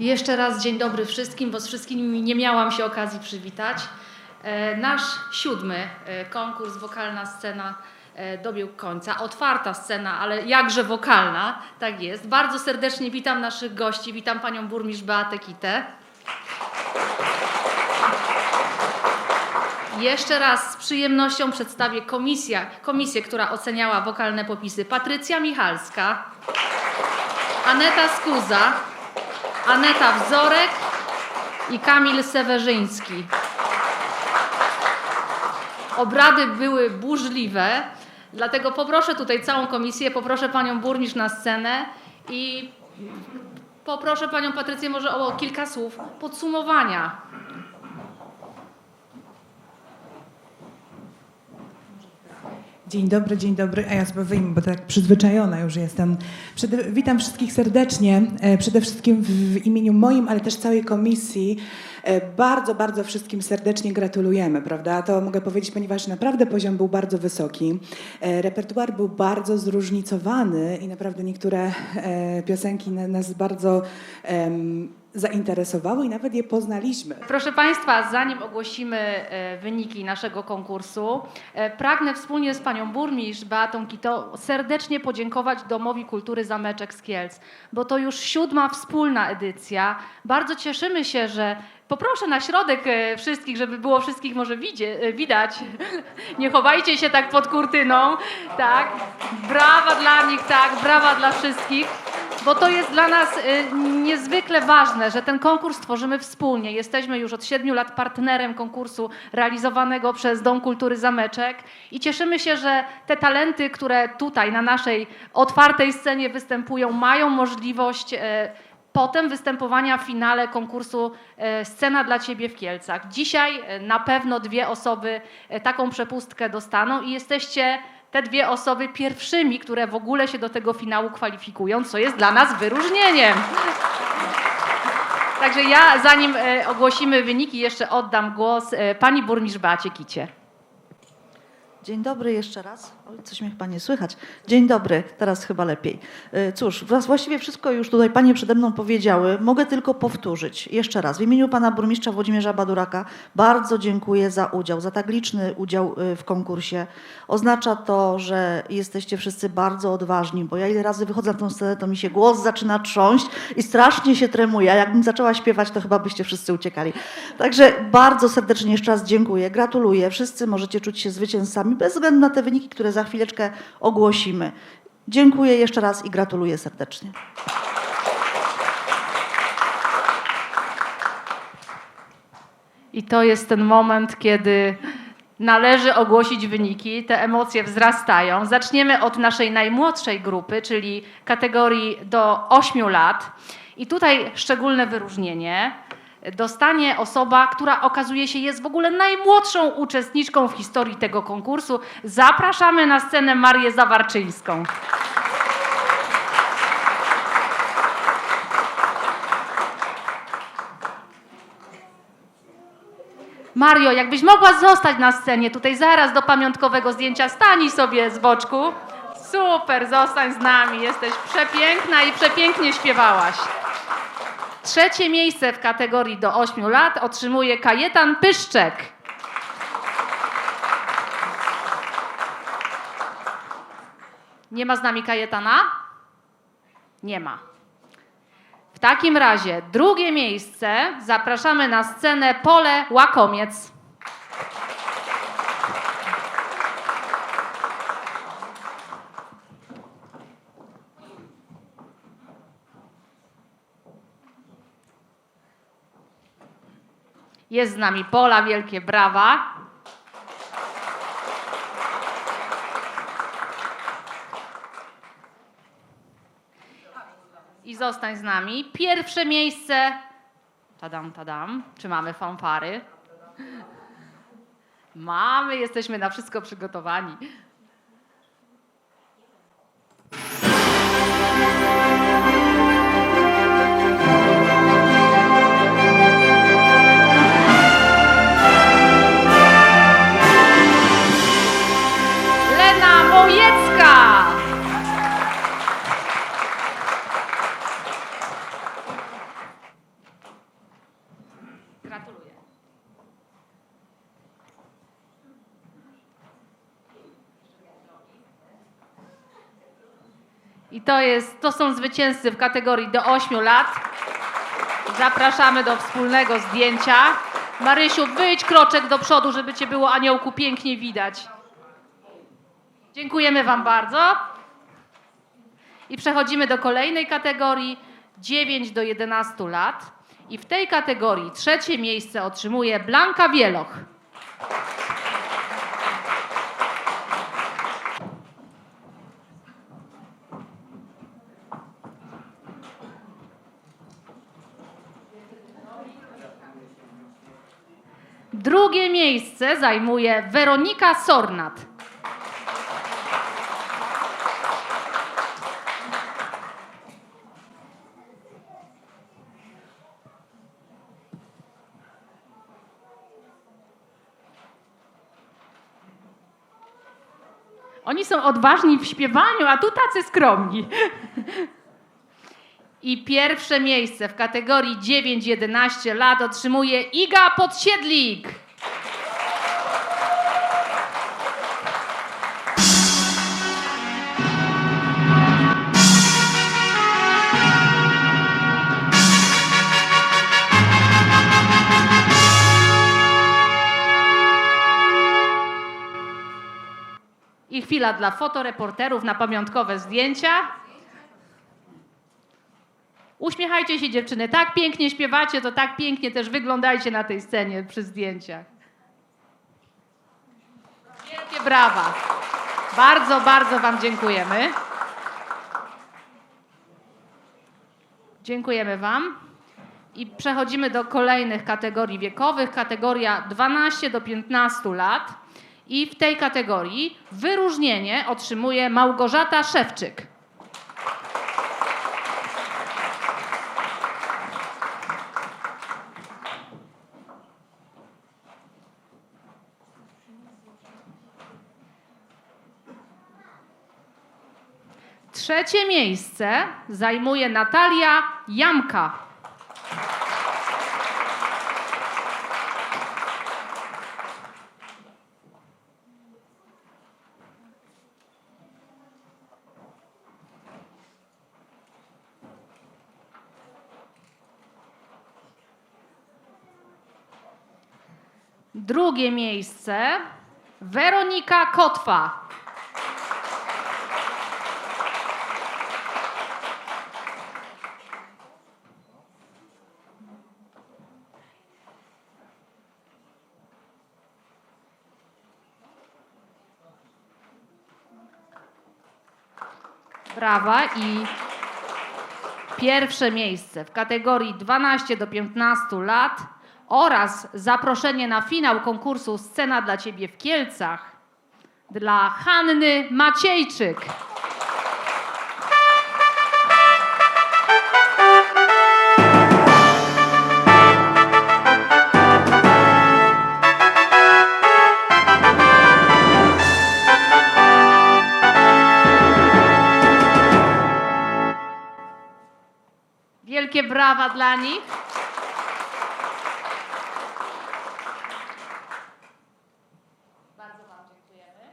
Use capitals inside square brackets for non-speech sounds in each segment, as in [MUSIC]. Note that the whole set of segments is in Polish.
Jeszcze raz dzień dobry wszystkim, bo z wszystkimi nie miałam się okazji przywitać. E, Nasz siódmy e, konkurs Wokalna Scena e, dobiegł końca. Otwarta scena, ale jakże wokalna, tak jest. Bardzo serdecznie witam naszych gości. Witam panią burmistrz Beatę Kitę. Jeszcze raz z przyjemnością przedstawię komisję, komisję, która oceniała wokalne popisy. Patrycja Michalska, Aneta Skuza, Aneta Wzorek i Kamil Sewerzyński. Obrady były burzliwe, dlatego poproszę tutaj całą komisję, poproszę panią burmistrz na scenę i poproszę panią Patrycję może o kilka słów podsumowania. Dzień dobry, dzień dobry. A ja sobie wyjmę, bo tak przyzwyczajona już jestem. Przede, witam wszystkich serdecznie. E, Przede wszystkim w, imieniu moim, ale też całej komisji. E, Bardzo, bardzo wszystkim serdecznie gratulujemy, prawda? To mogę powiedzieć, ponieważ naprawdę poziom był bardzo wysoki. E, Repertuar był bardzo zróżnicowany i naprawdę niektóre piosenki na- nas bardzo em, zainteresowały i nawet je poznaliśmy. Proszę Państwa, zanim ogłosimy e, wyniki naszego konkursu, e, pragnę wspólnie z Panią Burmistrz Beatą Kito serdecznie podziękować Domowi Kultury Zameczek z Kielc, bo to już siódma wspólna edycja. Bardzo cieszymy się, że Poproszę na środek e, wszystkich, żeby było wszystkich może widać. [LAUGHS] Nie chowajcie się tak pod kurtyną. Tak. Brawa dla nich, tak. Brawa dla wszystkich. Bo to jest dla nas y, niezwykle ważne, że ten konkurs tworzymy wspólnie. Jesteśmy już od siedmiu lat partnerem konkursu realizowanego przez Dom Kultury Zameczek i cieszymy się, że te talenty, które tutaj na naszej otwartej scenie występują, mają możliwość e, potem występowania w finale konkursu e, Scena dla Ciebie w Kielcach. Dzisiaj na pewno dwie osoby taką przepustkę dostaną i jesteście te dwie osoby pierwszymi, które w ogóle się do tego finału kwalifikują, co jest dla nas wyróżnieniem. Także ja, zanim e, ogłosimy wyniki, jeszcze oddam głos e, pani burmistrz Beacie Kicie. Dzień dobry jeszcze raz. Oj, coś mnie chyba nie słychać. Dzień dobry, teraz chyba lepiej. Y, Cóż, właściwie wszystko już tutaj panie przede mną powiedziały. Mogę tylko powtórzyć jeszcze raz. W imieniu pana burmistrza Włodzimierza Baduraka bardzo dziękuję za udział, za tak liczny udział y, w konkursie. Oznacza to, że jesteście wszyscy bardzo odważni, bo ja ile razy wychodzę na tę scenę, to mi się głos zaczyna trząść i strasznie się tremuje. A jakbym zaczęła śpiewać, to chyba byście wszyscy uciekali. Także bardzo serdecznie jeszcze raz dziękuję, gratuluję. Wszyscy możecie czuć się zwycięzcami bez względu na te wyniki, które za chwileczkę ogłosimy. Dziękuję jeszcze raz i gratuluję serdecznie. I to jest ten moment, kiedy należy ogłosić wyniki, te emocje wzrastają. Zaczniemy od naszej najmłodszej grupy, czyli kategorii do 8 lat. I tutaj szczególne wyróżnienie dostanie osoba, która okazuje się jest w ogóle najmłodszą uczestniczką w historii tego konkursu. Zapraszamy na scenę Marię Zawarczyńską. Mario, jakbyś mogła zostać na scenie tutaj zaraz do pamiątkowego zdjęcia, stań sobie z boczku. Super, zostań z nami, jesteś przepiękna i przepięknie śpiewałaś. Trzecie miejsce w kategorii do 8 lat otrzymuje Kajetan Pyszczek. Nie ma z nami Kajetana? Nie ma. W takim razie drugie miejsce zapraszamy na scenę Pole Łakomiec. Jest z nami Pola, wielkie brawa. I zostań z nami. Pierwsze miejsce. Tadam, tadam. Czy mamy fanfary? Mamy, jesteśmy na wszystko przygotowani. I to, jest, to są zwycięzcy w kategorii do 8 lat. Zapraszamy do wspólnego zdjęcia. Marysiu, wyjdź kroczek do przodu, żeby Cię było aniołku pięknie widać. Dziękujemy Wam bardzo. I przechodzimy do kolejnej kategorii 9 do 11 lat. I w tej kategorii trzecie miejsce otrzymuje Blanka Wieloch. Drugie miejsce zajmuje Weronika Sornat. Oni są odważni w śpiewaniu, a tu tacy skromni. [LAUGHS] I pierwsze miejsce w kategorii 9-11 lat otrzymuje Iga Podsiedlik. I chwila dla fotoreporterów na pamiątkowe zdjęcia. Uśmiechajcie się dziewczyny, tak pięknie śpiewacie, to tak pięknie też wyglądajcie na tej scenie przy zdjęciach. Wielkie brawa. Bardzo, bardzo Wam dziękujemy. Dziękujemy Wam. I przechodzimy do kolejnych kategorii wiekowych. Kategoria 12 do 15 lat. I w tej kategorii wyróżnienie otrzymuje Małgorzata Szewczyk. Trzecie miejsce zajmuje Natalia Jamka. Drugie miejsce Weronika Kotwa. Brawa i pierwsze miejsce w kategorii 12 do 15 lat oraz zaproszenie na finał konkursu Scena dla Ciebie w Kielcach dla Hanny Maciejczyk. Brawa dla nich. Bardzo Wam dziękujemy.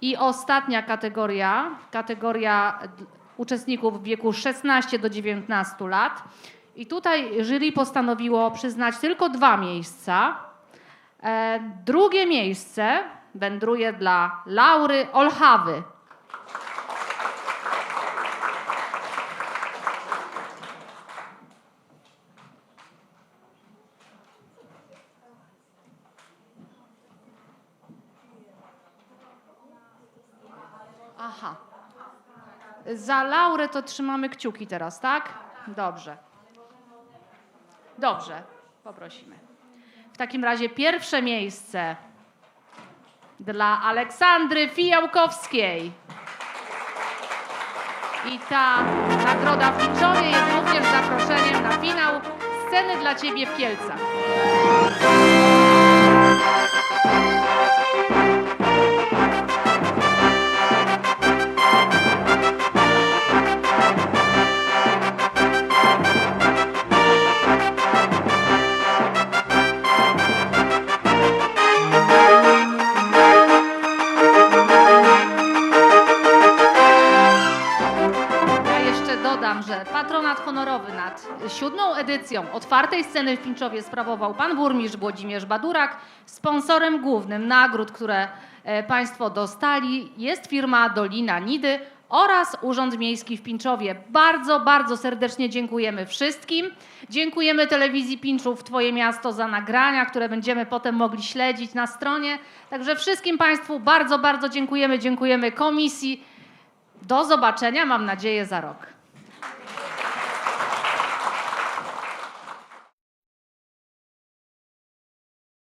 I ostatnia kategoria, kategoria uczestników w wieku 16 do 19 lat. I tutaj jury postanowiło przyznać tylko dwa miejsca. E, drugie miejsce wędruje dla Laury Olchawy. Aha. Za Laurę to trzymamy kciuki teraz, tak? Dobrze. Dobrze, poprosimy. W takim razie pierwsze miejsce dla Aleksandry Fijałkowskiej. I ta nagroda w Ficzowie jest również zaproszeniem na finał Sceny dla Ciebie w Kielcach. Patronat honorowy nad siódmą edycją otwartej sceny w Pińczowie sprawował pan burmistrz Włodzimierz Badurak. Sponsorem głównym nagród, które e, państwo dostali jest firma Dolina Nidy oraz Urząd Miejski w Pińczowie. Bardzo, bardzo serdecznie dziękujemy wszystkim. Dziękujemy telewizji Pińczów Twoje Miasto za nagrania, które będziemy potem mogli śledzić na stronie. Także wszystkim Państwu bardzo, bardzo dziękujemy. Dziękujemy komisji. Do zobaczenia, mam nadzieję, za rok.